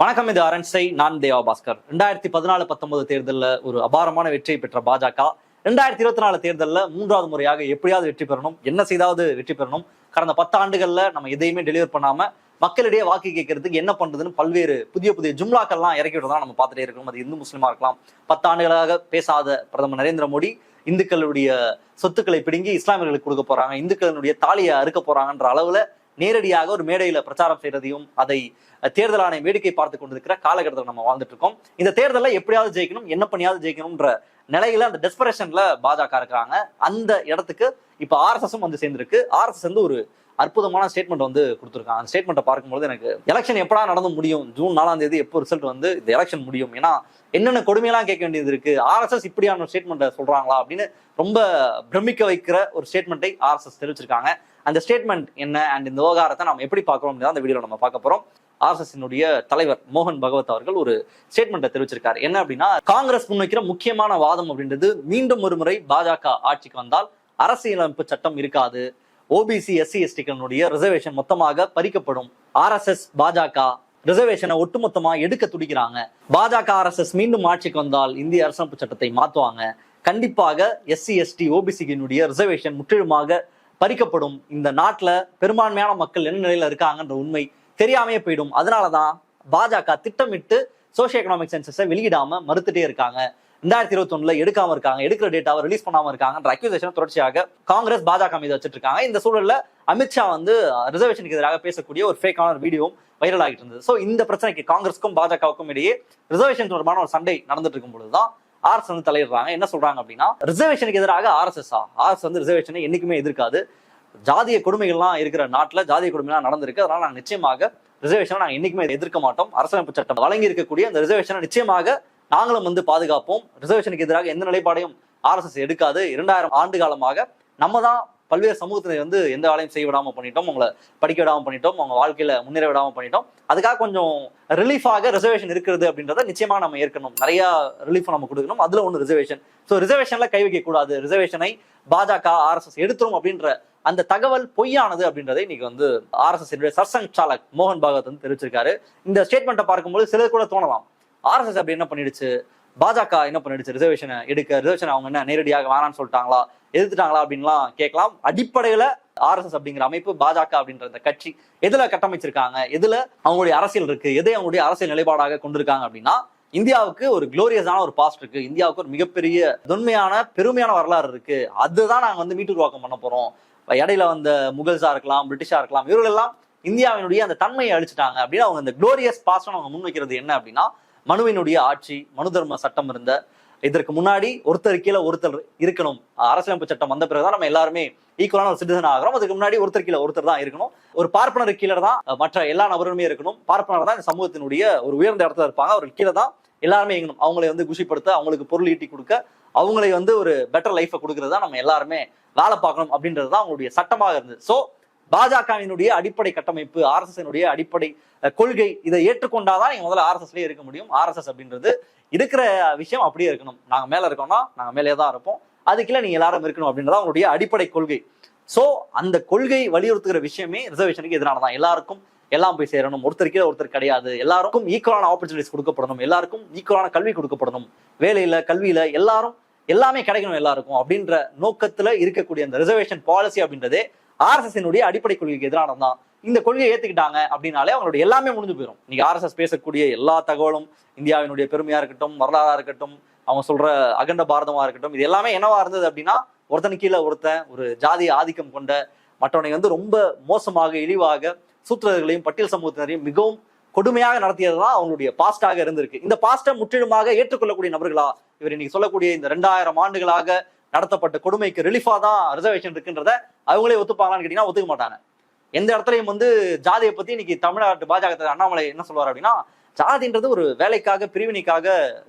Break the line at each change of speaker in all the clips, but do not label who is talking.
வணக்கம் இது அரண்சை நான் தேவா பாஸ்கர். ரெண்டாயிரத்தி பதினாலு பத்தொன்பது தேர்தலில் ஒரு அபாரமான வெற்றியை பெற்ற பாஜக. ரெண்டாயிரத்தி இருபத்தி நாலு தேர்தலில் மூன்றாவது முறையாக எப்படியாவது வெற்றி பெறணும் என்ன செய்தாவது வெற்றி பெறணும். கடந்த பத்தாண்டுகளில் நம்ம எதையுமே டெலிவர் பண்ணாமல் மக்களிடையே வாக்கு கேட்கறதுக்கு என்ன பண்றதுன்னு பல்வேறு புதிய புதிய ஜும்லாக்கள்லாம் இறக்கி விடுறதா நம்ம பார்த்துட்டே இருக்கோம். அது இந்து முஸ்லீமா இருக்கலாம். பத்து ஆண்டுகளாக பேசாத பிரதமர் நரேந்திர மோடி இந்துக்களுடைய சொத்துக்களை பிடுங்கி இஸ்லாமியர்களுக்கு கொடுக்க போறாங்க. இந்துக்களுடைய தாலியை அறுக்க போறாங்கன்ற அளவுல நேரடியாக ஒரு மேடையில பிரச்சாரம் செய்யறதையும் அதை தேர்தல் ஆணையம் வேடிக்கை பார்த்து கொண்டிருக்கிற காலகட்டத்தில் நம்ம வாழ்ந்துட்டு இருக்கோம். இந்த தேர்தலில் எப்படியாவது ஜெயிக்கணும் என்ன பண்ணியாவது ஜெயிக்கணும்ன்ற நிலையில அந்த டெஸ்பரேஷன்ல பாஜக இருக்கிறாங்க. அந்த இடத்துக்கு இப்ப ஆர்எஸ்எஸும் வந்து சேர்ந்திருக்கு. ஆர்எஸ்எஸ் வந்து ஒரு அற்புதமான ஸ்டேட்மெண்ட் வந்து கொடுத்துருக்காங்க. அந்த ஸ்டேட்மெண்ட்டை பார்க்கும்போது எனக்கு எலெக்ஷன் எப்படா நடந்து முடியும்? ஜூன் நாலாம் தேதி எப்போ ரிசல்ட் வந்து இந்த எலெக்ஷன் முடியும்? ஏன்னா என்னென்ன கொடுமையெல்லாம் கேட்க வேண்டியது இருக்கு? ஆர்எஸ்எஸ் இப்படியான ஒரு ஸ்டேட்மெண்ட்டை சொல்றாங்களா அப்படின்னு ரொம்ப பிரமிக்க வைக்கிற ஒரு ஸ்டேட்மெண்ட்டை ஆர்எஸ்எஸ் தெரிவிச்சிருக்காங்க. அந்த ஸ்டேட்மெண்ட் என்ன அண்ட் இந்த விவகாரத்தை நம்ம எப்படி பார்க்குறோம் அந்த வீடியோவில் நம்ம பார்க்க போறோம். ஆர்எஸ்எஸ்னுடைய தலைவர் மோகன் பகவத் அவர்கள் ஒரு ஸ்டேட்மெண்ட்டை தெரிவிச்சிருக்காரு. என்ன அப்படின்னா காங்கிரஸ் முன்வைக்கிற முக்கியமான வாதம் அப்படின்றது மீண்டும் ஒரு முறை பாஜக ஆட்சிக்கு வந்தால் அரசியலமைப்பு சட்டம் இருக்காது. ஓபிசி எஸ்சி எஸ்டிகளுடைய ரிசர்வேஷன் மொத்தமாக பறிக்கப்படும். ஆர்எஸ்எஸ் பாஜக ரிசர்வேஷனை ஒட்டுமொத்தமா எடுக்க துடிக்கிறாங்க. பாஜக ஆர்எஸ்எஸ் மீண்டும் ஆட்சிக்கு வந்தால் இந்திய அரசமைப்பு சட்டத்தை மாத்துவாங்க. கண்டிப்பாக எஸ்சி எஸ்டி ஓபிசியினுடைய ரிசர்வேஷன் முற்றிலுமாக பறிக்கப்படும். இந்த நாட்டில் பெரும்பான்மையான மக்கள் என்ன நிலையில இருக்காங்கன்ற உண்மை தெரியாமையே போயிடும். அதனாலதான் பாஜக திட்டமிட்டு சோசியோ எக்கனாமிக் சென்சஸை வெளியிடாம மறுத்துட்டே இருக்காங்க. ரெண்டாயிரத்தி இருபத்தி ஒண்ணுல எடுக்காம இருக்காங்க. எடுக்கிற டேட்டாவை ரிலீஸ் பண்ணாம இருக்காங்கன்ற அக்யூசேஷன் தொடர்ச்சியாக காங்கிரஸ் பாஜக மீது வச்சிட்டு இருக்காங்க. இந்த சூழல்ல அமித்ஷா வந்து ரிசர்வேஷனுக்கு எதிராக பேசக்கூடிய ஒரு ஃபேக்கான ஒரு வீடியோவும் வைரல் ஆகிட்டு இருந்தது. ஸோ இந்த பிரச்சனைக்கு காங்கிரஸ்க்கும் பாஜகவுக்கும் இடையே ரிசர்வேஷன் தொடர்பான ஒரு சண்டை நடந்துட்டு இருக்கும் பொழுதுதான் ஆர்எஸ் வந்து தலையிடுறாங்க. என்ன சொல்றாங்க அப்படின்னா ரிசர்வேஷனுக்கு எதிராக ஆர்எஸ்எஸ்ஆ ஆர்எஸ் வந்து ரிசர்வேஷனை என்னைக்குமே எதிர்க்காது. ஜாதிய கொடுமைகள்லாம் இருக்கிற நாட்டில் ஜாதிய கொடுமைலாம் நடந்திருக்கு. அதனால நாங்கள் நிச்சயமாக ரிசர்வேஷனை நாங்கள் என்னைக்குமே எதிர்க்க மாட்டோம். அரசமைப்பு சட்டம் வழங்கி இருக்கக்கூடிய அந்த ரிசர்வேஷனை நிச்சயமாக நாங்களும் வந்து பாதுகாப்போம். ரிசர்வேஷனுக்கு எதிராக எந்த நிலைப்பாடையும் ஆர்எஸ்எஸ் எடுக்காது. இரண்டாயிரம் ஆண்டு காலமாக நம்ம தான் பல்வேறு சமூகத்தினர் வந்து எந்த வேலையும் செய்ய விடாமல் பண்ணிட்டோம் உங்களை படிக்க விடாமல் பண்ணிட்டோம் உங்க வாழ்க்கையில முன்னேற விடாமல் பண்ணிட்டோம். அதுக்காக கொஞ்சம் ரிலீஃபாக ரிசர்வேஷன் இருக்கிறது அப்படின்றத நிச்சயமா நம்ம ஏற்கணும். நிறைய ரிலீஃப் நம்ம கொடுக்கணும். அதுல ஒன்று ரிசர்வேஷன் ஸோ ரிசர்வேஷன்ல கை வைக்க கூடாது. ரிசர்வேஷனை பாஜக ஆர்எஸ்எஸ் எடுத்துரும் அப்படின்ற அந்த தகவல் பொய்யானது அப்படின்றதை இன்னைக்கு வந்து ஆர்எஸ்எஸ் சர்சங் சாலக் மோகன் பாகவத் வந்து தெரிவிச்சிருக்காரு. இந்த ஸ்டேட்மெண்ட்டை பார்க்கும்போது சிலர் கூட தோணலாம். ஆர்எஸ்எஸ் அப்படி என்ன பண்ணிடுச்சு? பாஜக என்ன பண்ணிடுச்சு? ரிசர்வேஷனை எடுக்க ரிசர்வேஷன் அவங்க என்ன நேரடியாக வேணாம்னு சொல்லிட்டாங்களா? எதிர்த்துட்டாங்களா அப்படின்லாம் கேட்கலாம். அடிப்படையில ஆர்எஸ்எஸ் அப்படிங்கிற அமைப்பு பாஜக அப்படின்ற இந்த கட்சி எதுல கட்டமைச்சிருக்காங்க? எதுல அவங்களுடைய அரசியல் இருக்கு? எதை அவங்களுடைய அரசியல் நிலைப்பாடாக கொண்டிருக்காங்க அப்படின்னா இந்தியாவுக்கு ஒரு குளோரியஸான ஒரு பாஸ்ட் இருக்கு. இந்தியாவுக்கு ஒரு மிகப்பெரிய தொன்மையான பெருமையான வரலாறு இருக்கு. அதுதான் நாங்க வந்து மீட்டுருவாக்கம் பண்ண போறோம். இடையில வந்த முகல்ஸா இருக்கலாம் பிரிட்டிஷா இருக்கலாம் இவர்கள் எல்லாம் இந்தியாவினுடைய அந்த தன்மையை அழிச்சிட்டாங்க அப்படின்னு அவங்க இந்த குளோரியஸ் பாஸ்ட் அவங்க முன்வைக்கிறது என்ன அப்படின்னா மனுவினுடைய ஆட்சி மனு தர்ம சட்டம் இருந்த இதற்கு முன்னாடி ஒருத்தர் கீழே ஒருத்தர் இருக்கணும். அரசியலமைப்பு சட்டம் வந்த பிறகுதான் நம்ம எல்லாருமே ஈக்குவலான ஒரு சிட்டிசன் ஆகிறோம். அதுக்கு முன்னாடி ஒருத்தர் கீழே ஒருத்தர் தான் இருக்கணும். ஒரு பார்ப்பனர் கீழே தான் மற்ற எல்லா நபருமே இருக்கணும். பார்ப்பனர் தான் இந்த சமூகத்தினுடைய ஒரு உயர்ந்த இடத்துல இருப்பாங்க. அவர்கள் கீழே தான் எல்லாருமே இயங்கணும் அவங்களை வந்து குஷிப்படுத்த அவங்களுக்கு பொருள் ஈட்டி கொடுக்க அவங்களை வந்து ஒரு பெட்டர் லைஃபை கொடுக்கறது தான் நம்ம எல்லாருமே வேலை பார்க்கணும் அப்படின்றது தான் அவங்களுடைய சட்டமாக இருந்தது. ஸோ பாஜகவினுடைய அடிப்படை கட்டமைப்பு ஆர்எஸ்எஸ் அடிப்படை கொள்கை இதை ஏற்றுக்கொண்டாதான் நீங்க முதல்ல ஆர்எஸ்எஸ்லேயே இருக்க முடியும். ஆர்எஸ்எஸ் அப்படின்றது இருக்கிற விஷயம் அப்படியே இருக்கணும். நாங்க மேல இருக்கோம்னா நாங்க மேலே தான் இருப்போம். அதுக்குள்ள நீங்க எல்லாரும் இருக்கணும் அப்படின்றத அவங்களுடைய அடிப்படை கொள்கை. சோ அந்த கொள்கை வலியுறுத்துகிற விஷயமே ரிசர்வேஷனுக்கு எதிரானதான் எல்லாருக்கும் எல்லாம் போய் சேரணும். ஒருத்தருக்கே ஒருத்தர் கிடையாது. எல்லாருக்கும் ஈக்குவலான ஆப்பர்ச்சுனிட்டிஸ் கொடுக்கப்படணும். எல்லாருக்கும் ஈக்குவலான கல்வி கொடுக்கப்படணும். வேலையில கல்வியில எல்லாரும் எல்லாமே கிடைக்கணும் எல்லாருக்கும் அப்படின்ற நோக்கத்துல இருக்கக்கூடிய அந்த ரிசர்வேஷன் பாலிசி அப்படின்றதே ஆர்எஸ்எஸ் அடிப்படை கொள்கைக்கு எதிரானதான் இந்த கொள்கையை ஏத்துக்கிட்டாங்க அப்படின்னாலே அவங்களுடைய எல்லாமே முடிஞ்சு போயிடும் இன்னைக்கு ஆர்எஸ்எஸ் பேசக்கூடிய எல்லா தகவலும் இந்தியாவினுடைய பெருமையா இருக்கட்டும் வரலாறா இருக்கட்டும் அவங்க சொல்ற அகண்ட பாரதமா இருக்கட்டும் இது எல்லாமே என்னவா இருந்தது அப்படின்னா ஒருத்தன் கீழே ஒருத்தன் ஒரு ஜாதி ஆதிக்கம் கொண்ட மற்றவனை வந்து ரொம்ப மோசமாக இழிவாக சூத்திரர்களையும் பட்டியல் சமூகத்தினரையும் மிகவும் கொடுமையாக நடத்தியது தான் அவங்களுடைய பாஸ்டாக இருந்திருக்கு. இந்த பாஸ்டை முற்றிலுமாக ஏற்றுக்கொள்ளக்கூடிய நபர்களா? இவர் இன்னைக்கு சொல்லக்கூடிய இந்த ரெண்டாயிரம் ஆண்டுகளாக நடத்தப்பட்ட கொடுமைக்கு ரிலீஃபாக தான் ரிசர்வேஷன் இருக்குன்றத அவங்களே ஒத்துப்பாங்களான்னு கேட்டீங்கன்னா ஒத்துக்க மாட்டாங்க. எந்த இடத்துலையும் வந்து ஜாதியை பத்தி இன்னைக்கு தமிழ்நாட்டு பாஜக அண்ணாமலை என்ன சொல்வார் அப்படின்னா ஜாதின்றது ஒரு வேலைக்காக பிரிவினைக்காக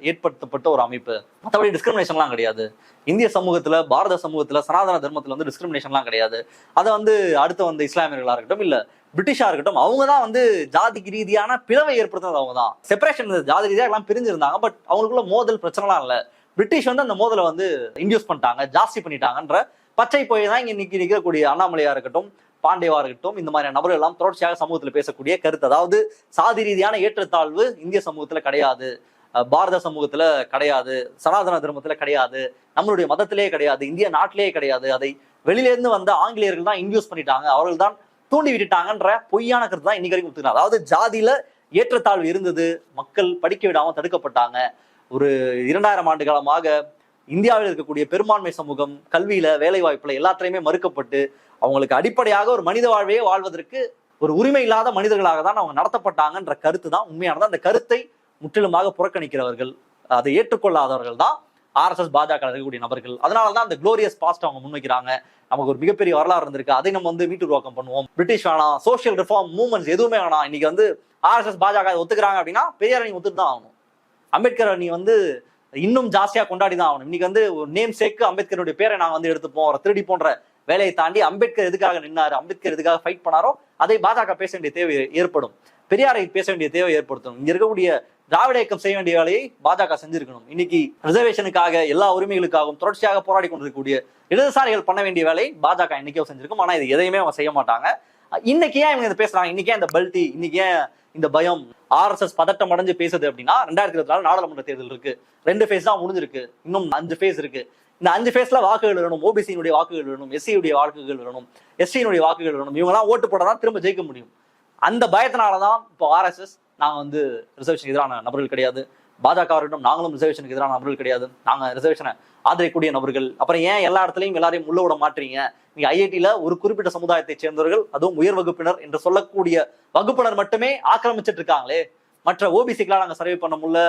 ஏற்படுத்தப்பட்ட ஒரு அமைப்பு. மற்றபடி டிஸ்கிரிமினேஷன்லாம் கிடையாது. இந்திய சமூகத்துல பாரத சமூகத்துல சனாதன தர்மத்துல வந்து டிஸ்கிரிமினேஷன்லாம் கிடையாது. அதை வந்து அடுத்து வந்த இஸ்லாமியர்களா இருக்கட்டும் இல்ல பிரிட்டிஷா இருக்கட்டும் அவங்க தான் வந்து ஜாதிக்கு ரீதியான பிளவை ஏற்படுத்துறது அவங்க தான். செப்பரேஷன் ஜாதி ரீதியாக எல்லாம் பிரிஞ்சிருந்தாங்க பட் அவங்களுக்குள்ள மோதல் பிரச்சனைலாம் இல்லை. பிரிட்டிஷ் வந்து அந்த மோதலை வந்து இன்டியூஸ் பண்ணிட்டாங்க ஜாஸ்தி பண்ணிட்டாங்கன்ற பச்சை போய் தான் இங்கே இன்னைக்கு நிற்கக்கூடிய அண்ணாமலையா இருக்கட்டும் பாண்டேவா இருக்கட்டும் இந்த மாதிரியான நபர்கள் எல்லாம் தொடர்ச்சியாக சமூகத்தில் பேசக்கூடிய கருத்து. அதாவது சாதி ரீதியான ஏற்றத்தாழ்வு இந்திய சமூகத்தில் கிடையாது. பாரத சமூகத்துல கிடையாது. சனாதன தர்மத்துல கிடையாது. நம்மளுடைய மதத்திலேயே கிடையாது. இந்திய நாட்டிலேயே கிடையாது. அதை வெளியிலேருந்து வந்த ஆங்கிலேயர்கள் தான் இன்டியூஸ் பண்ணிட்டாங்க. அவர்கள் தான் தூண்டி விட்டுட்டாங்கன்ற பொய்யான கருத்து தான் இன்னைக்கு வரைக்கும் அதாவது ஜாதியில ஏற்றத்தாழ்வு இருந்தது. மக்கள் படிக்க விடாம தடுக்கப்பட்டாங்க. ஒரு இரண்டாயிரம் ஆண்டு காலமாக இந்தியாவில் இருக்கக்கூடிய பெரும்பான்மை சமூகம் கல்வியில வேலை வாய்ப்புல எல்லாத்துலயுமே மறுக்கப்பட்டு அவங்களுக்கு அடிப்படையாக ஒரு மனித வாழ்வையே வாழ்வதற்கு ஒரு உரிமை இல்லாத மனிதர்களாக தான் அவங்க நடத்தப்பட்டாங்கன்ற கருத்து தான் உண்மையானது. அந்த கருத்தை முற்றிலுமாக புறக்கணிக்கிறவர்கள் அதை ஏற்றுக்கொள்ளாதவர்கள் தான் ஆர்எஸ்எஸ் பாஜக இருக்கக்கூடிய நபர்கள். அதனால தான் அந்த குளோரியஸ் பாஸ்ட் அவங்க முன்வைக்கிறாங்க. நமக்கு ஒரு மிகப்பெரிய வரலாறு இருந்திருக்கு. அதை நம்ம வந்து மீட்டுருவாக்கம் பண்ணுவோம். பிரிட்டிஷ் வேணாம் சோஷியல் ரிஃபார்ம் மூவ்மெண்ட்ஸ் எதுவுமே வேணாம். இன்னைக்கு வந்து ஆர்எஸ்எஸ் பாஜக ஒத்துக்கிறாங்க அப்படின்னா பெரியார் ஒத்துட்டு தான் ஆகணும். அம்பேத்கர் நீ வந்து இன்னும் ஜாஸ்தியா கொண்டாடி தான் ஆகணும். இன்னைக்கு வந்து ஒரு நேம் சேக்கு அம்பேத்கருடைய பேரை நாங்க வந்து எடுத்துப்போம். ஒரு திருடி போன்ற வேலையை தாண்டி அம்பேத்கர் எதுக்காக நின்னாரு? அம்பேத்கர் எதுக்காக ஃபைட் பண்ணாரோ அதை பாஜக பேச வேண்டிய தேவை ஏற்படும். பெரியாரை பேச வேண்டிய தேவை ஏற்படுத்தும் இங்க இருக்கக்கூடிய திராவிட இயக்கம் செய்ய வேண்டிய வேலையை பாஜக செஞ்சிருக்கணும். இன்னைக்கு ரிசர்வேஷனுக்காக எல்லா உரிமைகளுக்காகவும் தொடர்ச்சியாக போராடி கொண்டிருக்கக்கூடிய இடதுசாரிகள் பண்ண வேண்டிய வேலையை பாஜக இன்னைக்கே செஞ்சிருக்கும். ஆனா இது எதையுமே அவங்க செய்ய மாட்டாங்க. இன்னைக்கு ஏன் இவங்க இதை பேசுறாங்க? இன்னைக்கு ஏன் இந்த பல்டி இன்னைக்கு ஏன் இந்த பயம்? ஆர்எஸ்எஸ் பதட்டம் அடைஞ்சு பேசுது அப்படின்னா ரெண்டாயிரத்தி இருபத்தி நாலு நாடாளுமன்ற தேர்தல் இருக்கு. ரெண்டு ஃபேஸ் தான் முடிஞ்சிருக்கு. இன்னும் அஞ்சு ஃபேஸ் இருக்கு. இந்த அஞ்சு ஃபேஸ்ல வாக்குகள் வேணும் ஓபிசியினுடைய வாக்குகள் வேணும் எஸ்சியுடைய வாக்குகள் வேணும் எஸ்சியினுடைய வாக்குகள் வேணும் இவங்கெல்லாம் ஓட்டு போட தான் திரும்ப ஜெயிக்க முடியும். அந்த பயத்தினாலதான் இப்போ ஆர்எஸ்எஸ் நான் வந்து ரிசர்வேஷன் எதிரான நபர்கள் கிடையாது. பாஜக இருக்கட்டும் நாங்களும் ரிசர்வேஷனுக்கு எதிரான நபர்கள் கிடையாது. நாங்க ரிசர்வேஷனை ஆதரிக்கக்கூடிய நபர்கள். அப்புறம் ஏன் எல்லா இடத்துலையும் எல்லாரையும் உள்ள விட மாட்டீங்க? நீங்க ஐஐடியில ஒரு குறிப்பிட்ட சமுதாயத்தை சேர்ந்தவர்கள் அதுவும் உயர் வகுப்பினர் என்று சொல்லக்கூடிய வகுப்பினர் மட்டுமே ஆக்கிரமிச்சிட்டு இருக்காங்களே மற்ற ஓபிசிக்கெல்லாம் நாங்க சர்வே பண்ண முடியல.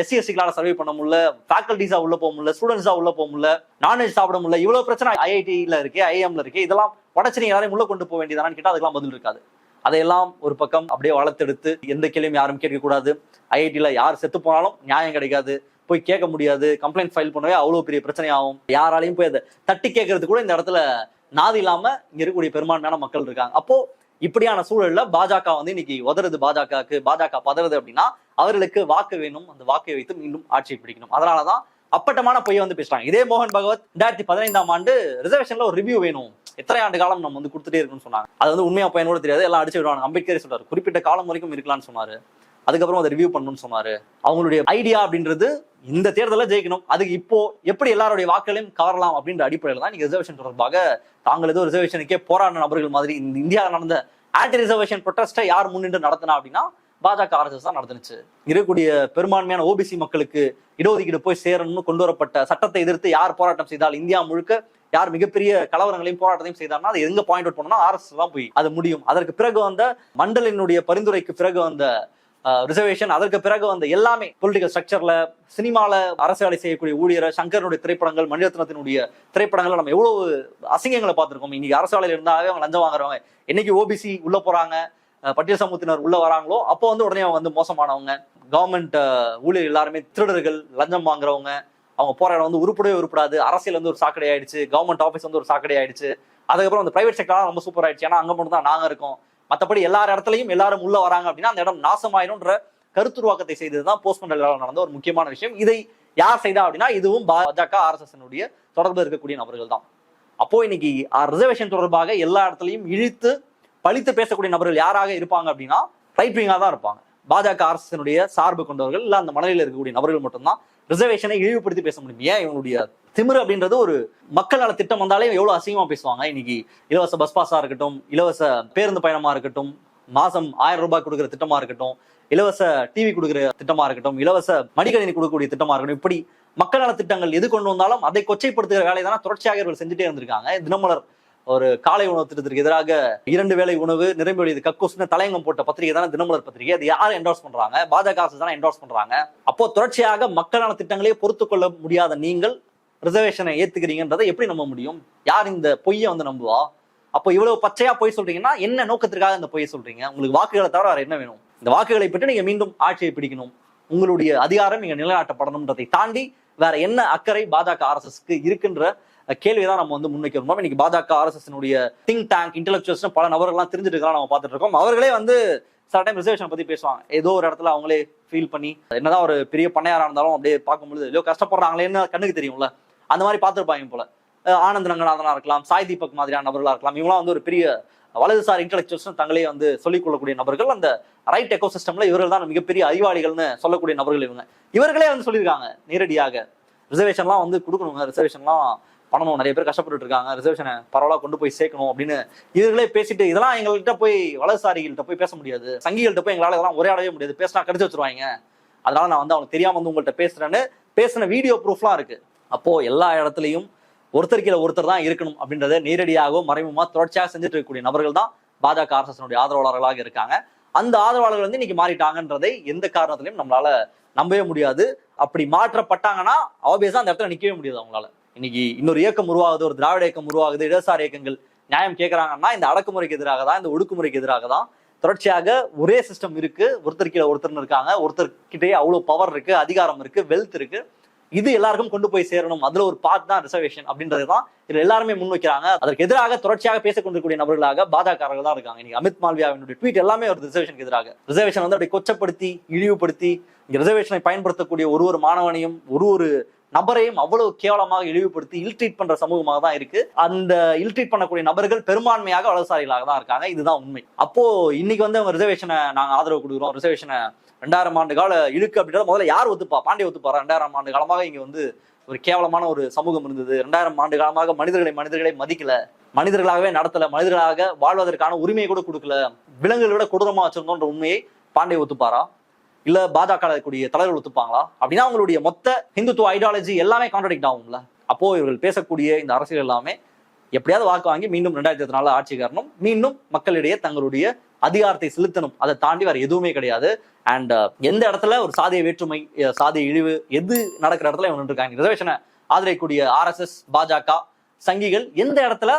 எஸ்சிஎஸ்சிக்களால சர்வே பண்ண முடியல. ஃபேக்கல்டிஸா உள்ள போக முடியல. ஸ்டூடெண்ட்ஸா உள்ள போக முடியல. நான்வெஜ் சாப்பிட முடியல. இவ்வளவு பிரச்சனை ஐஐடியில இருக்கு ஐஎம்ல இருக்கு. இதெல்லாம் உடச்சு நீங்க எல்லாரையும் உள்ள கொண்டு போக வேண்டியதானு கேட்டா அதுக்கெல்லாம் பதில் இருக்காது. அதையெல்லாம் ஒரு பக்கம் அப்படியே வளர்த்தெடுத்து எந்த கேள்வியும் யாரும் கேட்கக்கூடாது. ஐஐடியில் யார் செத்து போனாலும் நியாயம் கிடைக்காது. போய் கேட்க முடியாது. கம்ப்ளைண்ட் ஃபைல் பண்ணவே அவ்வளவு பெரிய பிரச்சனை ஆகும் யாராலையும் போய் அதை தட்டி கேட்கறது கூட இந்த இடத்துல நாதி இல்லாம இங்க இருக்கக்கூடிய பெரும்பான்மையான மக்கள் இருக்காங்க. அப்போ இப்படியான சூழல்ல பாஜக வந்து இன்னைக்கு உதறது பாஜகவுக்கு. பாஜக பதறது அப்படின்னா அவர்களுக்கு வாக்கு வேணும். அந்த வாக்கை வைத்து மீண்டும் ஆட்சியை பிடிக்கணும். அதனாலதான் அப்பட்டமான பொய்யை வந்து பேசுறாங்க. இதே மோகன் பகவத் ரெண்டாயிரத்தி பதினைந்தாம் ஆண்டு ரிசர்வேஷன்ல ஒரு ரிவ்யூ வேணும். எத்தனை ஆண்டு காலம் நம்ம வந்து கொடுத்துட்டே இருக்கணும்னு சொன்னாங்க. அது வந்து உண்மையா பையன் கூட தெரியாது. எல்லாம் அடிச்சு விடுவாங்க அம்பேத்கர் சொல்றாரு. குறிப்பிட்ட காலம் வரைக்கும் இருக்கலாம்னு சொன்னாரு. அதுக்கப்புறம் அதை ரிவ்யூ பண்ணணும்னு சொன்னாரு. அவங்களுடைய ஐடியா அப்படின்றது இந்த தேர்தலில் ஜெயிக்கணும். அதுக்கு இப்போ எப்படி எல்லாருடைய வாக்குகளையும் கவரலாம் அப்படின்ற அடிப்படையில் தான் நீங்க ரிசர்வேஷன் தொடர்பாக தாங்கள் ஏதோ ரிசர்வேஷனுக்கே போராடின நபர்கள் மாதிரி இந்த இந்தியாவில் நடந்த ஆன்டி ரிசர்வேஷன் ப்ரொட்டஸ்ட்டை யார் முன்னின்று நடத்தினா அப்படின்னா பாஜக ஆர்எஸ்எஸ் தான் நடந்துச்சு. இருக்கக்கூடிய பெரும்பான்மையான ஓபிசி மக்களுக்கு இடஒதுக்கீடு போய் சேரணும்னு கொண்டு வரப்பட்ட சட்டத்தை எதிர்த்து யார் போராட்டம் செய்தால் இந்தியா முழுக்க யார் மிகப்பெரிய கலவரங்களையும் போராட்டத்தையும் செய்தார்னா அது எங்க பாயிண்ட் அவுட் பண்ணணும் ஆர்எஸ் தான் போய் அது முடியும். அதற்கு பிறகு வந்த மண்டலினுடைய பரிந்துரைக்கு பிறகு வந்த ரிசர்வேஷன் அதற்கு பிறகு வந்த எல்லாமே பொலிட்டிக்கல் ஸ்ட்ரக்சர்ல சினிமால அரசு வேலை செய்யக்கூடிய ஊழியர் சங்கரனுடைய திரைப்படங்கள் மணிரத்னத்தினுடைய திரைப்படங்கள் நம்ம எவ்வளவு அசிங்கங்களை பார்த்திருக்கோம். இன்னைக்கு அரசு வேலையில இருந்தாவே அவங்க லஞ்சம் வாங்குறவங்க. என்னைக்கு ஓபிசி உள்ள போறாங்க பட்டியல் சமூகத்தினர் உள்ள வராங்களோ அப்போ வந்து உடனே அவங்க வந்து மோசமானவங்க. கவர்மெண்ட் ஊழியர் எல்லாருமே திருடர்கள் லஞ்சம் வாங்குறவங்க. அவங்க போற இடம் வந்து உருப்படவே உருப்படாது. அரசியல் வந்து ஒரு சாக்கடை ஆயிடுச்சு. கவர்மெண்ட் ஆஃபீஸ் வந்து ஒரு சாக்கடை ஆயிடுச்சு. அதுக்கப்புறம் அந்த பிரைவேட் செக்டர்லாம் ரொம்ப சூப்பர் ஆயிடுச்சு. ஏன்னா அங்க மட்டும் தான் நாங்க இருக்கோம். மற்றபடி எல்லா இடத்துலையும் எல்லாரும் உள்ள வராங்க அப்படின்னா அந்த இடம் நாசமாயிடும்ன்ற கருத்துருவாக்கத்தை செய்ததுதான் போஸ்ட் மண்டல நடந்த ஒரு முக்கியமான விஷயம். இதை யார் செய்தா அப்படின்னா இதுவும் பாஜக ஆர்எஸ்எஸ் தொடர்பு இருக்கக்கூடிய நபர்கள் தான் அப்போ இன்னைக்கு ரிசர்வேஷன் தொடர்பாக எல்லா இடத்துலையும் இழுத்து பழித்து பேசக்கூடிய நபர்கள் யாராக இருப்பாங்க அப்படின்னா ரைட் விங்காக தான் இருப்பாங்க. பாஜக அரசினுடைய சார்பு கொண்டவர்கள் இல்ல அந்த மனநிலையில் இருக்கக்கூடிய நபர்கள் மட்டும்தான் ரிசர்வேஷனை இழிவுபடுத்தி பேச முடியும். ஏன் இவங்களுடைய திமிரு அப்படின்றது ஒரு மக்கள் நல திட்டம் வந்தாலே எவ்வளவு அசிங்கமா பேசுவாங்க? இன்னைக்கு இலவச பஸ் பாஸா இருக்கட்டும் இலவச பேருந்து பயணமா இருக்கட்டும் மாசம் ஆயிரம் ரூபாய் கொடுக்குற திட்டமா இருக்கட்டும் இலவச டிவி கொடுக்குற திட்டமா இருக்கட்டும் இலவச மடிக்கணினி கொடுக்கக்கூடிய திட்டமா இருக்கட்டும் இப்படி மக்கள் நல திட்டங்கள் எது கொண்டு வந்தாலும் அதை கொச்சைப்படுத்துகிற வேலையை தானே தொடர்ச்சியாக இவர்கள் செஞ்சுட்டே இருந்திருக்காங்க. தினமலர் ஒரு காலை உணவு திட்டத்திற்கு எதிராக இரண்டு வேளை உணவு நிரம்பி வழியது. கக்கூஸ்னு தலையங்கம் போட்ட பத்திரிகை தானே தினமலர் பத்திரிகை. அது யார் என்டோர்ஸ் பண்றாங்க? பாஜக அரசு தானே என்டோர்ஸ் பண்றாங்க. அப்போ தொடர்ச்சியாக மக்களான திட்டங்களே பொறுத்து கொள்ள முடியாத நீங்கள் ரிசர்வேஷனை ஏத்துக்கிறீங்கன்றதை எப்படி நம்ப முடியும்? யார் இந்த பொய்யை வந்து நம்புவா? அப்போ இவ்வளவு பச்சையா பொய் சொல்றீங்கன்னா என்ன நோக்கத்திற்காக இந்த பொய்யை சொல்றீங்க? உங்களுக்கு வாக்குகளை தவிர வேற என்ன வேணும்? இந்த வாக்குகளை பெற்று நீங்க மீண்டும் ஆட்சியை பிடிக்கணும். உங்களுடைய அதிகாரம் இங்க நிலைநாட்டப்படணும்ன்றதை தாண்டி வேற என்ன அக்கறை பாஜக ஆர்எஸ்எஸ்க்கு இருக்குன்ற கேள்விதான் நம்ம வந்து முன்வைக்கிறோம் இன்னைக்கு பாஜக ஆர்எஸ்எஸ்னுடைய திங்க் டேங்க் இன்டெலக்சுவல்ஸ் பல நபர்கள்லாம் தெரிஞ்சுட்டு இருக்கலாம் நம்ம பார்த்துட்டு இருக்கோம் அவர்களே வந்து சில டைம் ரிசர்வேஷன் பத்தி பேசுவாங்க. ஏதோ ஒரு இடத்துல அவங்களே ஃபீல் பண்ணி என்னதான் ஒரு பெரிய பண்ணையாரா இருந்தாலும் அப்படியே பார்க்கும்பொழுது ஐயோ கஷ்டப்படுறாங்களேன்னு கண்ணுக்கு தெரியும்ல. அந்த மாதிரி பார்த்துருப்பாங்க போல. ஆனந்த் ரங்கநாதனா இருக்கலாம். சாய் தீபக் மாதிரியான நபர்களா இருக்கலாம். இவங்களாம் வந்து ஒரு பெரிய வலதுசாரி இன்டலெக்சுவல்ஸ் தங்களே வந்து சொல்லிக் கொள்ளக்கூடிய நபர்கள். அந்த ரைட் எக்கோசிஸ்டம்ல இவர்கள் தான் மிகப்பெரிய அறிவாளிகள்னு சொல்லக்கூடிய நபர்கள் இவங்க. இவர்களே வந்து சொல்லியிருக்காங்க நேரடியாக. ரிசர்வேஷன்லாம் வந்து கொடுக்கணுங்க. ரிசர்வேஷன்லாம் பண்ணணும். நிறைய பேர் கஷ்டப்பட்டுட்டு இருக்காங்க. ரிசர்வேஷனை பரவாயில்ல கொண்டு போய் சேர்க்கணும் அப்படின்னு இவர்களே பேசிட்டு இதெல்லாம் எங்கள்கிட்ட போய் வலதுசாரிகள்கிட்ட போய் பேச முடியாது. சங்கிகள்கிட்ட போய் எங்களால் இதெல்லாம் உரையாடவே முடியாது. பேசினா கடிச்சு வச்சிருவாங்க. அதனால நான் வந்து அவனுக்கு தெரியாம வந்து உங்கள்கிட்ட பேசுறேன்னு பேசின வீடியோ ப்ரூஃப்லாம் இருக்கு. அப்போ எல்லா இடத்துலையும் ஒருத்தர் கீழே ஒருத்தர் தான் இருக்கணும் அப்படின்றத நேரடியாகவும் மறைமுகமா தொடர்ச்சியாக செஞ்சுட்டு இருக்கக்கூடிய நபர்கள் தான் பாஜக அரசனுடைய ஆதரவாளர்களாக இருக்காங்க. அந்த ஆதரவாளர்கள் வந்து இன்னைக்கு மாறிட்டாங்கன்றதை எந்த காரணத்திலையும் நம்மளால நம்பவே முடியாது. அப்படி மாற்றப்பட்டாங்கன்னா ஆப்வியஸா அந்த இடத்துல நிக்கவே முடியாது அவங்களால. இன்னைக்கு இன்னொரு இயக்கம் உருவாகுது ஒரு திராவிட இயக்கம் உருவாகுது இடதுசாரி இயக்கங்கள் நியாயம் கேட்கறாங்கன்னா இந்த அடக்குமுறைக்கு எதிராக தான் இந்த ஒடுக்குமுறைக்கு எதிராக தான் தொடர்ச்சியாக ஒரே சிஸ்டம் இருக்கு. ஒருத்தர் கீழே ஒருத்தர்னு இருக்காங்க. ஒருத்தர் கிட்டே அவ்வளவு பவர் இருக்கு அதிகாரம் இருக்கு வெல்த் இருக்கு. இது எல்லாருக்கும் கொண்டு போய் சேரணும். அதுல ஒரு பார்ட் தான் ரிசர்வேஷன் அப்படின்றது தான் இதுல எல்லாருமே முன் வைக்கிறாங்க. அதற்கு எதிராக தொடர்ச்சியாக பேசிக் கொண்டிருக்கூடிய நபர்களாக பாஜகர்கள் தான் இருக்காங்க. இன்னைக்கு அமித் மால்வியாவினுடைய ட்வீட் எல்லாமே ஒரு ரிசர்வேஷனுக்கு எதிராக. ரிசர்வேஷன் வந்து அப்படி கொச்சப்படுத்தி இழிவுபடுத்தி ரிசர்வேஷனை பயன்படுத்தக்கூடிய ஒரு ஒரு மாணவனையும் ஒரு ஒரு நபரையும் அவ்வளவு கேவலமாக இழிவுபடுத்தி இல்ட்ரீட் பண்ற சமூகமாக தான் இருக்கு. அந்த இல்ட்ரீட் பண்ணக்கூடிய நபர்கள் பெரும்பான்மையாக வலதுசாரிகளாக தான் இருக்காங்க. இதுதான் உண்மை. அப்போ இன்னைக்கு வந்து அவங்க ரிசர்வேஷனை நாங்கள் ஆதரவு கொடுக்குறோம். ரிசர்வேஷனை ரெண்டாயிரம் ஆண்டு கால இழுக்கு அப்படின்றத முதல்ல யார் ஒத்துப்பா? பாண்டிய ஒத்துப்பாரா? ரெண்டாயிரம் ஆண்டு காலமாக இங்க வந்து ஒரு கேவலமான ஒரு சமூகம் இருந்தது. ரெண்டாயிரம் ஆண்டு காலமாக மனிதர்களை மனிதர்களை மதிக்கல. மனிதர்களாகவே நடத்தல. மனிதர்களாக வாழ்வதற்கான உரிமையை கூட கொடுக்கல. விலங்குகளை விட கொடூரமா வச்சிருந்தோன்ற உண்மையை பாண்டிய ஒத்துப்பாரா? இல்ல பாஜக கூடிய தலைவர்கள் ஒத்துப்பாங்களா? அப்படின்னா அவங்களுடைய மொத்த ஹிந்துத்துவ ஐடியாலஜி எல்லாமே கான்ட்ரடிக்ட் ஆகும்ல. அப்போ இவர்கள் பேசக்கூடிய இந்த அரசியல் எல்லாமே எப்படியாவது வாக்கு வாங்கி மீண்டும் ரெண்டாயிரத்தி இருபத்தி நாலு ஆட்சி காரணம் மீண்டும் மக்களிடையே தங்களுடைய அதிகாரத்தை செலுத்தணும். அதை தாண்டி வேற எதுவுமே கிடையாது. அண்ட் uh, எந்த இடத்துல ஒரு சாதிய வேற்றுமை சாதிய இழிவு எது நடக்கிற இடத்துல இவங்க இருக்காங்க ரிசர்வேஷனை ஆதரிக்கக்கூடிய ஆர்எஸ்எஸ் பாஜக சங்கிகள் எந்த இடத்துல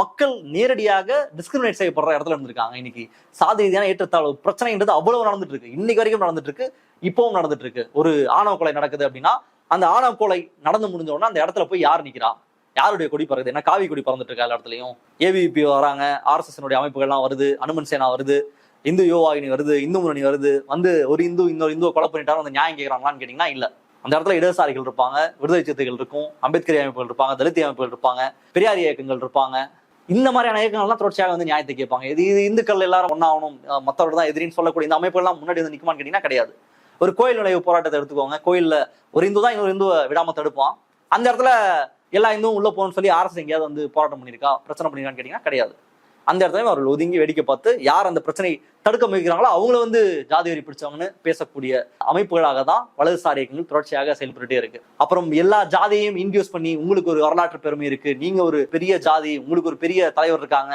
மக்கள் நேரடியாக டிஸ்கிரிமினேட் செய்யப்படுற இடத்துல இருந்திருக்காங்க. இன்னைக்கு சாதி ரீதியான ஏற்றத்தாழ்வு பிரச்சனைன்றது அவ்வளவு நடந்துட்டு இருக்கு இன்னைக்கு வரைக்கும் நடந்துட்டு இருக்கு இப்பவும் நடந்துட்டு இருக்கு ஒரு ஆணவ கொலை நடக்குது அப்படின்னா அந்த ஆணவ கொலை நடந்து முடிஞ்ச உடனே அந்த இடத்துல போய் யார் நிக்கிறா? யாருடைய கொடி பறக்குது? என்ன காவி கொடி பறந்துட்டு இருக்கா எல்லா இடத்துலையும்? ஏவிபி வராங்க ஆர்எஸ்எஸ்னுடைய அமைப்புகள்லாம் வருது அனுமன் சேனா வருது இந்து யோவாகினி வருது இந்து முன்னணி வருது. வந்து ஒரு இந்து இன்னொரு இந்துவை கொலை பண்ணிட்டாலும் அந்த நியாயம் கேட்கறாங்களான்னு கேட்டீங்கன்னா இல்ல. அந்த இடத்துல இடதுசாரிகள் இருப்பாங்க விடுதலை சித்தைகள் இருக்கும் அம்பேத்கர் அமைப்புகள் இருப்பாங்க தலித் அமைப்புகள் இருப்பாங்க பெரியார் இயக்கங்கள் இருப்பாங்க. இந்த மாதிரியான இயக்கங்கள்லாம் தொடர்ச்சியாக வந்து நியாயத்தை கேட்பாங்க. இது இது இந்துக்கள் எல்லாரும் ஒன்னாகணும் மற்றவர்கள் தான் எதிரின்னு சொல்லக்கூடிய இந்த அமைப்புகள்லாம் முன்னாடி வந்து நிற்குமான்னு கேட்டீங்கன்னா கிடையாது. ஒரு கோயில் நுழைவு போராட்டத்தை எடுத்துக்கோங்க. கோயில்ல ஒரு இந்து தான் இன்னொரு இந்துவை விடாம தடுப்பான். அந்த இடத்துல எல்லா இந்துவும் உள்ள போகணும்னு சொல்லி அரசு எங்கேயாவது வந்து போராட்டம் பண்ணியிருக்கா? பிரச்சனை பண்ணிருக்கான்னு கேட்டீங்கன்னா கிடையாது. அந்த இடத்துல அவர்கள் ஒதுங்கி வேடிக்கை பார்த்து யார் அந்த பிரச்சனை தடுக்க முயற்சிக்கிறாங்களோ அவங்கள வந்து ஜாதி வரி பிடிச்சவங்கன்னு பேசக்கூடிய அமைப்புகளாக தான் வலதுசாரி இயக்கங்கள் தொடர்ச்சியாக செயல்பட்டுட்டே இருக்கு. அப்புறம் எல்லா ஜாதியையும் இன்டியூஸ் பண்ணி உங்களுக்கு ஒரு வரலாற்று பெருமை இருக்கு. நீங்க ஒரு பெரிய ஜாதி உங்களுக்கு ஒரு பெரிய தலைவர் இருக்காங்க.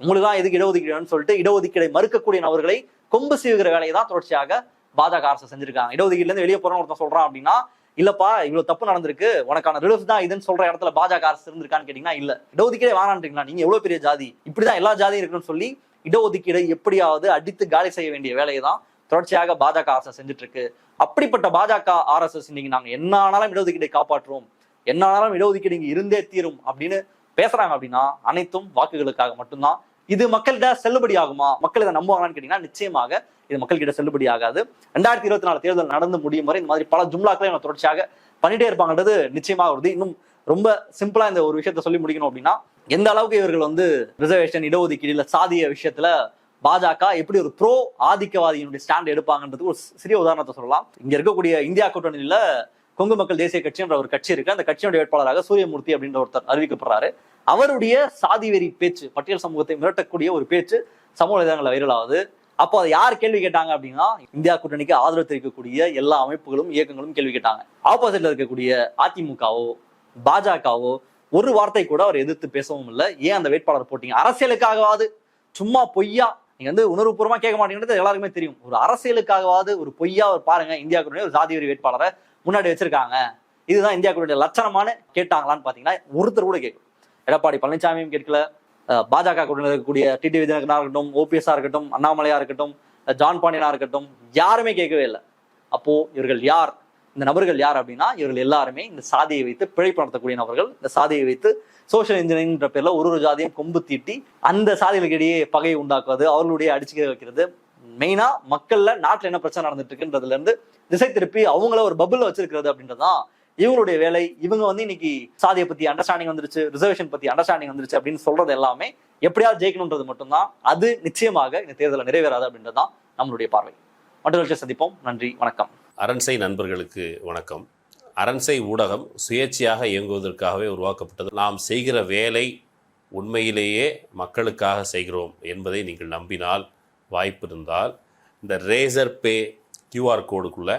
உங்களுக்கு தான் எதுக்கு இடஒதுக்கீடுன்னு சொல்லிட்டு இடஒதுக்கீடை மறுக்கக்கூடிய நபர்களை கொம்பு சீவுகிற வேலையை தான் தொடர்ச்சியாக பாஜக அரசு செஞ்சிருக்காங்க. இடஒதுக்கீடுல இருந்து வெளியே போறோம் ஒருத்தன் சொல்றான் அப்படின்னா இல்லப்பா இவ்வளவு தப்பு நடந்திருக்கு. உனக்கான ரிலீஃப் தான் இதுன்னு சொல்ற இடத்துல பாஜக அரசு இருந்திருக்கான்னு கேட்டீங்கன்னா இல்ல. இடஒதுக்கீடே வேணான்றீங்களா நீங்க? எவ்வளவு பெரிய ஜாதி? இப்படிதான் எல்லா ஜாதியும் இருக்குன்னு சொல்லி இடஒதுக்கீடை எப்படியாவது அடித்து காலி செய்ய வேண்டிய வேலையை தான் தொடர்ச்சியாக பாஜக அரசு செஞ்சுட்டு இருக்கு அப்படிப்பட்ட பாஜக ஆர்எஸ்எஸ் இன்னைக்கு நாங்க என்ன ஆனாலும் இடஒதுக்கீடை காப்பாற்றுவோம். என்ன ஆனாலும் இடஒதுக்கீடு இங்க இருந்தே தீரும் அப்படின்னு பேசுறாங்க அப்படின்னா அனைத்தும் வாக்குகளுக்காக மட்டும்தான். இது மக்கள்கிட்ட செல்லுபடி ஆகுமா? மக்கள் இதை நம்புவாங்களான்னு கேட்டீங்கன்னா நிச்சயமாக இது மக்கள்கிட்ட செல்லுபடி ஆகாது. ரெண்டாயிரத்தி இருபத்தி நாலு தேர்தல் நடந்து முடியும் வரை இந்த மாதிரி பல ஜும்லாக்களை நம்ம தொடர்ச்சியாக பண்ணிட்டே இருப்பாங்கன்றது நிச்சயமாக வருது இன்னும் ரொம்ப சிம்பிளா இந்த ஒரு விஷயத்த சொல்லி முடிக்கணும் அப்படின்னா எந்த அளவுக்கு இவர்கள் வந்து ரிசர்வேஷன் இடஒதுக்கீடு இல்ல சாதிய விஷயத்துல பாஜக எப்படி ஒரு ப்ரோ ஆதிக்கவாதியினுடைய ஸ்டாண்ட் எடுப்பாங்கன்றதுக்கு ஒரு சிறிய உதாரணத்தை சொல்லலாம். இங்க இருக்கக்கூடிய இந்தியா கூட்டணியில கொங்கு மக்கள் தேசிய கட்சின்ற ஒரு கட்சி இருக்கு. அந்த கட்சியினுடைய வேட்பாளராக சூரியமூர்த்தி அப்படின்ற ஒருத்தர் அறிவிக்கப்படுறாரு. அவருடைய சாதி வெறி பேச்சு பட்டியல் சமூகத்தை மிரட்டக்கூடிய ஒரு பேச்சு சமூக இதழங்களில் வைரல் ஆகுது. அப்போ அதை யார் கேள்வி கேட்டாங்க அப்படின்னா இந்தியா கூட்டணிக்கு ஆதரவு தெரிவிக்கக்கூடிய எல்லா அமைப்புகளும் இயக்கங்களும் கேள்வி கேட்டாங்க. ஆப்போசிட்ல இருக்கக்கூடிய அதிமுகவோ பாஜகவோ ஒரு வார்த்தை கூட அவர் எதிர்த்து பேசவும் இல்லை. ஏன் அந்த வேட்பாளர் போட்டீங்க? அரசியலுக்காகவாது. சும்மா பொய்யா. நீங்க வந்து உணர்வுபூர்வமா கேட்க மாட்டேங்கிறது எல்லாருக்குமே தெரியும். ஒரு அரசியலுக்காகவாது ஒரு பொய்யா ஒரு பாருங்க இந்தியா கூட்டணி ஒரு ஜாதி வேட்பாளரை முன்னாடி வச்சிருக்காங்க. இதுதான் இந்தியா கூட்டணி லட்சணமானு கேட்டாங்களான்னு பாத்தீங்கன்னா ஒருத்தர் கூட கேட்கும் எடப்பாடி பழனிசாமியும் கேட்கல. பாஜக கூட்டணியில் இருக்கக்கூடிய டிடி விஜயநகரா இருக்கட்டும் ஓபிஎஸ்ஆ இருக்கட்டும் அண்ணாமலையா இருக்கட்டும் ஜான் பாண்டியனா இருக்கட்டும் யாருமே கேட்கவே இல்லை. அப்போ இவர்கள் யார்? இந்த நபர்கள் யார் அப்படின்னா இவர்கள் எல்லாருமே இந்த சாதியை வைத்து பிழைப்பு நடத்தக்கூடிய நபர்கள். இந்த சாதியை வைத்து சோஷியல் இன்ஜினியரிங்ன்ற பேர்ல ஒரு ஒரு ஜாதியும் கொம்பு தீட்டி அந்த சாதிகளுக்கு இடையே பகையை உண்டாக்குவது அவர்களுடைய அடிச்சுக்க வைக்கிறது. மெயினா மக்கள்ல நாட்டுல என்ன பிரச்சனை நடந்துட்டு இருக்குன்றதுல இருந்து திசை திருப்பி அவங்கள ஒரு பபுள்ல வச்சிருக்கிறது அப்படின்றதான் இவங்களுடைய வேலை இவங்க வந்து இன்னைக்கு சாதியை பத்தி அண்டர்ஸ்டாண்டிங் வந்துருச்சு ரிசர்வேஷன் பத்தி அண்டர்ஸ்டாண்டிங் வந்துருச்சு அப்படின்னு சொல்றது எல்லாமே எப்படியாவது ஜெயிக்கணுன்றது மட்டும்தான். அது நிச்சயமாக இந்த தேர்தலில் நிறைவேறாது அப்படின்றது தான் நம்மளுடைய பார்வை. மற்றொரு சந்திப்போம். நன்றி வணக்கம்.
அரண்சை நண்பர்களுக்கு வணக்கம். அரண்சை ஊடகம் சுயேட்சையாக இயங்குவதற்காகவே உருவாக்கப்பட்டது. நாம் செய்கிற வேலை உண்மையிலேயே மக்களுக்காக செய்கிறோம் என்பதை நீங்கள் நம்பினால் வாய்ப்பு இருந்தால் இந்த ரேசர் பே கியூஆர் கோடுக்குள்ளே